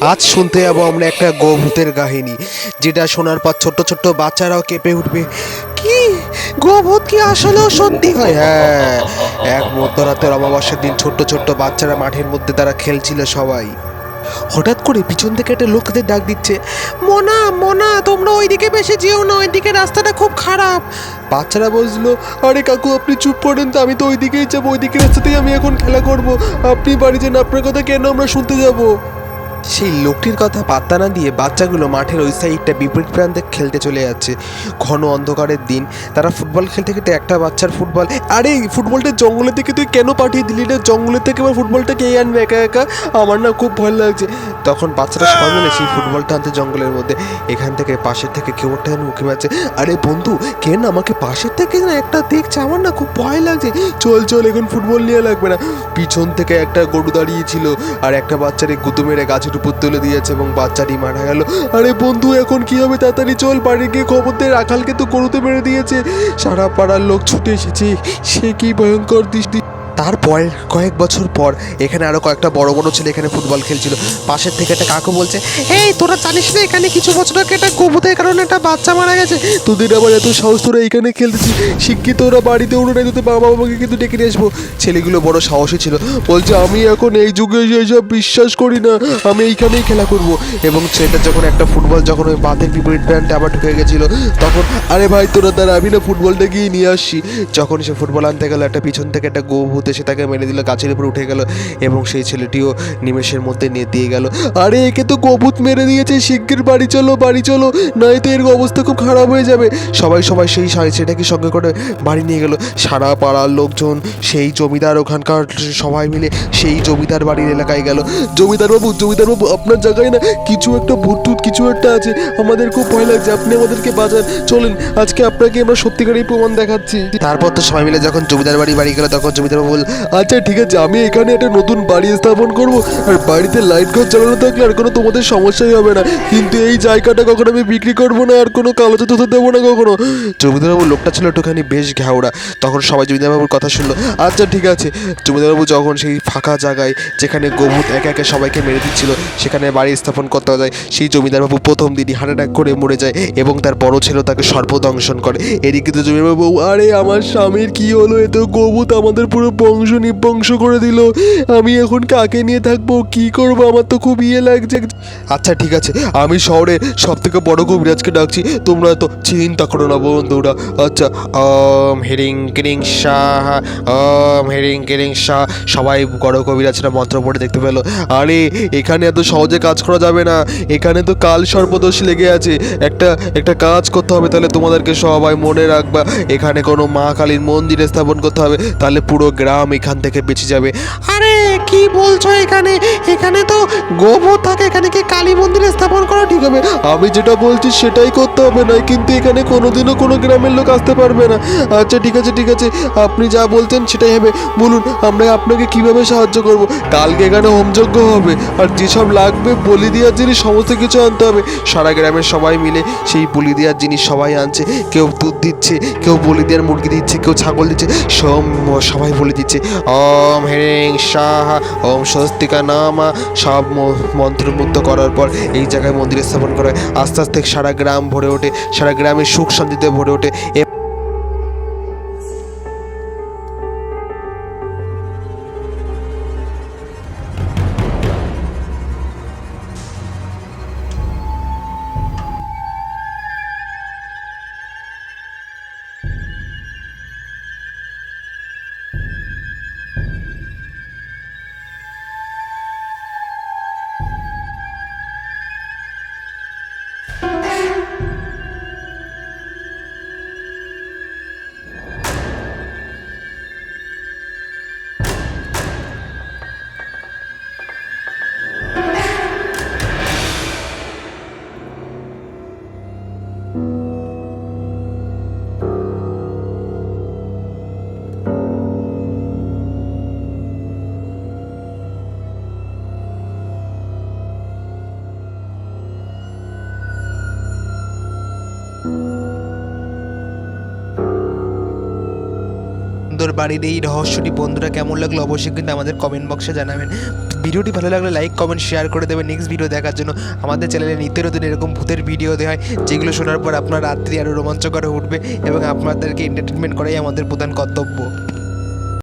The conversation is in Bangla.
আজ শুনতে যাব আমরা একটা গোভূতের কাহিনী, যেটা শোনার পর ছোট্ট ছোট্ট বাচ্চারাও কেঁপে উঠবে। কি? গোভূত কি আসলেও সত্যি? হয় হ্যাঁ এক মধ্যরাতের অমাবস্যার দিন ছোট্ট ছোট্ট বাচ্চারা মাঠের মধ্যে তারা খেলছিল সবাই। হঠাৎ করে পিছন থেকে একটা লোকদের ডাক দিচ্ছে, মোনা মোনা, তোমরা ওইদিকে বেশি যেও না, ওইদিকে রাস্তাটা খুব খারাপ। বাচ্চারা বলছিল, আরে কাকু, আপনি চুপ করেন তো, আমি তো ওইদিকেই যাব, ওইদিকে রাস্তাতেই আমি এখন খেলা করব। আপনি বাড়ি যান, আপনার কথা কেন আমরা শুনতে যাব? সেই লোকটির কথা পাত্তা না দিয়ে বাচ্চাগুলো মাঠের ওই সাইডটা বিপরীত প্রান্তে খেলতে চলে যাচ্ছে। ঘন অন্ধকারের দিন, তারা ফুটবল খেলতে খেলতে একটা বাচ্চার ফুটবল আরে ফুটবলটা জঙ্গলের থেকে তুই কেন পাঠিয়ে দিলি না জঙ্গলের থেকে আমার ফুটবলটা কে আনবে একা একা? আমার না খুব ভয় লাগছে। তখন বাচ্চারা সবাই মিলে সেই ফুটবলটা আনতে জঙ্গলের মধ্যে। এখান থেকে পাশের থেকে কেউ একটা যেন উঠে যাচ্ছে আরে বন্ধু, কে না আমাকে পাশের থেকে না একটা দেখছে? আমার না খুব ভয় লাগছে। চল চল, এখন ফুটবল নিয়ে লাগবে না। পিছন থেকে একটা গরু দাঁড়িয়েছিল, আর একটা বাচ্চারে গুদু মেরে গাছের উপর তুলে দিয়েছে এবং বাচ্চাটি মারা গেল। আরে বন্ধু, এখন কি হবে? তাড়াতাড়ি চল, বাড়ি গিয়ে খবর দে। রাখালকে তো গরুতে মেরে দিয়েছে। সারা পাড়ার লোক ছুটে এসেছে। সে কি ভয়ঙ্কর দৃষ্টি তারপর কয়েক বছর পর এখানে আরও কয়েকটা বড় বড় ছেলে এখানে ফুটবল খেলছিল। পাশের থেকে একটা কাকু বলছে, এই, তোরা জানিস না এখানে কিছু বছর আগে একটা গোবুতের কারণে একটা বাচ্চা মারা গেছে? তোদের আবার এত সাহস, তোরা এখানে খেলতেছিস। শিক্ষিত ওরা বাড়িতে উঠো নাই তোদের বাবা বাবাকে কিন্তু ডেকে নিয়ে আসব। ছেলেগুলো বড় সাহসী ছিল। বলছে, আমি এখন এই যুগে এইসব বিশ্বাস করি না। আমি এইখানেই খেলা করব। এবং ছেলেটা যখন একটা ফুটবল যখন ওই বাতের বিপরীত প্যান্টে আবার ঢুকে গেছিল, তখন, আরে ভাই, তোরা তার আমি না ফুটবলটা গিয়ে নিয়ে আসছি। যখন সে ফুটবল আনতে গেল, একটা পিছন থেকে একটা গোভূত এসে তাকে মেরে দিল, গাছের উপর উঠে গেল এবং সেই ছেলেটিও নিমেষের মধ্যে নিয়ে দিয়ে গেল। আরে, একে তো গোভূত মেরে দিয়েছে, শিগগির বাড়ি চলো বাড়ি চলো, নয়তো এর অবস্থা খুব খারাপ হয়ে যাবে। সবাই সবাই সেই সা- সেটাকে সঙ্গে করে বাড়ি নিয়ে গেল। সারা পাড়ার লোকজন সেই জমিদার ওখানকার সবাই মিলে সেই জমিদার বাড়ির এলাকায় গেল। জমিদার বাবু জমিদার বাবু, আপনার জায়গায় না কিছু একটা ভূতটুত কিছু একটা আছে। আমাদের খুব ভয় লাগছে, আপনি আমাদেরকে বাজার চলেন, আজকে আপনাকে আমরা সত্যিকারই প্রমাণ দেখাচ্ছি। তারপর তো সবাই মিলে যখন জমিদার বাড়ি বাড়ি গেল, তখন জমিদার বাবু বলল আচ্ছা ঠিক আছে, আমি এখানে একটা নতুন বাড়ি স্থাপন করব। আর বাড়িতে লাইট ঘর চালানো থাকলে আর কোনো তোমাদের সমস্যাই হবে না। কিন্তু এই জায়গাটা কখনো আমি বিক্রি করব না, আর কোনো কালো জাদু দেবো না কখনো। জমিদারবাবু, লোকটা ছিল একটুখানি বেশ ঘাওড়া। তখন সবাই জমিদারবাবুর কথা শুনলো। আচ্ছা ঠিক আছে। জমিদারবাবু যখন সেই ফাঁকা জায়গায়, যেখানে গোভূত একে একে সবাইকে মেরে দিচ্ছিল, সেখানে বাড়ি স্থাপন করতে যায়। সেই জমিদারবাবু প্রথম দিনই হার্ট অ্যাটাক করে মরে যায় এবং তার বড় ছেলে তাকে সর্পদংশন করে। এদিকে তো জমিদারবাবু, আরে, আমার স্বামীর কি হলো? এ তো গোভূত আমাদের পুরো বংশ নিবংশ করে দিল। আমি এখন কাকে নিয়ে থাকব, কি করব? আমার তো খুব ইয়ে লাগছে। আচ্ছা ঠিক আছে। আমি শহরের সব থেকে বড় কবিরাজকে ডাকছি। তোমরা তো চিন্তা করো না বন্ধুরা। আচ্ছা হেরিং কিরিং শাহ হেরিং কিরিং শাহ। সবাই বড় কবিরাজরা মন্ত্র পড়ে দেখতে পেল। আরে, এখানে এত সহজে কাজ করা যাবে না। এখানে তো কাল সর্বদোষ লেগে আছে। একটা একটা কাজ করতে হবে, তাহলে তোমাদেরকে সবাই মনে রাখবা। এখানে কোনো মা কালীর মন্দির স্থাপন করতে হবে। তাহলে পুরো গ্রাম এখান থেকে বেঁচে যাবে। আরে কি বলছো এখানে? এখানে তো গোবর থাকে এখানে কালী মন্দির স্থাপন করা ঠিক হবে। আমি যেটা বলছি সেটাই করতে হবে না কিন্তু এখানে কোনোদিনও কোনো গ্রামের লোক আসতে পারবে না। আচ্ছা ঠিক আছে ঠিক আছে, আপনি যা বলছেন সেটাই হবে। বলুন, আমরা আপনাকে কীভাবে সাহায্য করব? কালকে এখানে হোমযজ্ঞ হবে, আর যেসব লাগবে বলি দেওয়ার জিনিস সমস্ত কিছু আনতে হবে। সারা গ্রামের সবাই মিলে সেই বলি দেওয়ার জিনিস সবাই আনছে, কেউ দুধ দিচ্ছে, কেউ বলি দেওয়ার মুরগি দিচ্ছে, কেউ ছাগল দিচ্ছে, সব সবাই বলে দিচ্ছে, ওম হেরিং সাহা ওম স্বস্তিকা নামা সব মন্ত্রমুগ্ধ করার পর এই জায়গায় মন্দির স্থাপন করা হয়। আস্তে আস্তে সারা গ্রাম ভরে ওঠে, সারা গ্রামে সুখ শান্তিতে ভরে ওঠে। সুন্দর বাড়ির এই রহস্যটি বন্ধুরা কেমন লাগল অবশ্যই কিন্তু আমাদের কমেন্ট বক্সে জানাবেন। ভিডিওটি ভালো লাগলে লাইক কমেন্ট শেয়ার করে দেবেন নেক্সট ভিডিও দেখার জন্য। আমাদের চ্যানেলে নিত্য নতুন এরকম ভূতের ভিডিও দেওয়া হয়, যেগুলো শোনার পর আপনার রাত্রি আরও রোমাঞ্চকর উঠবে এবং আপনাদেরকে এন্টারটেনমেন্ট করাই আমাদের প্রধান কর্তব্য।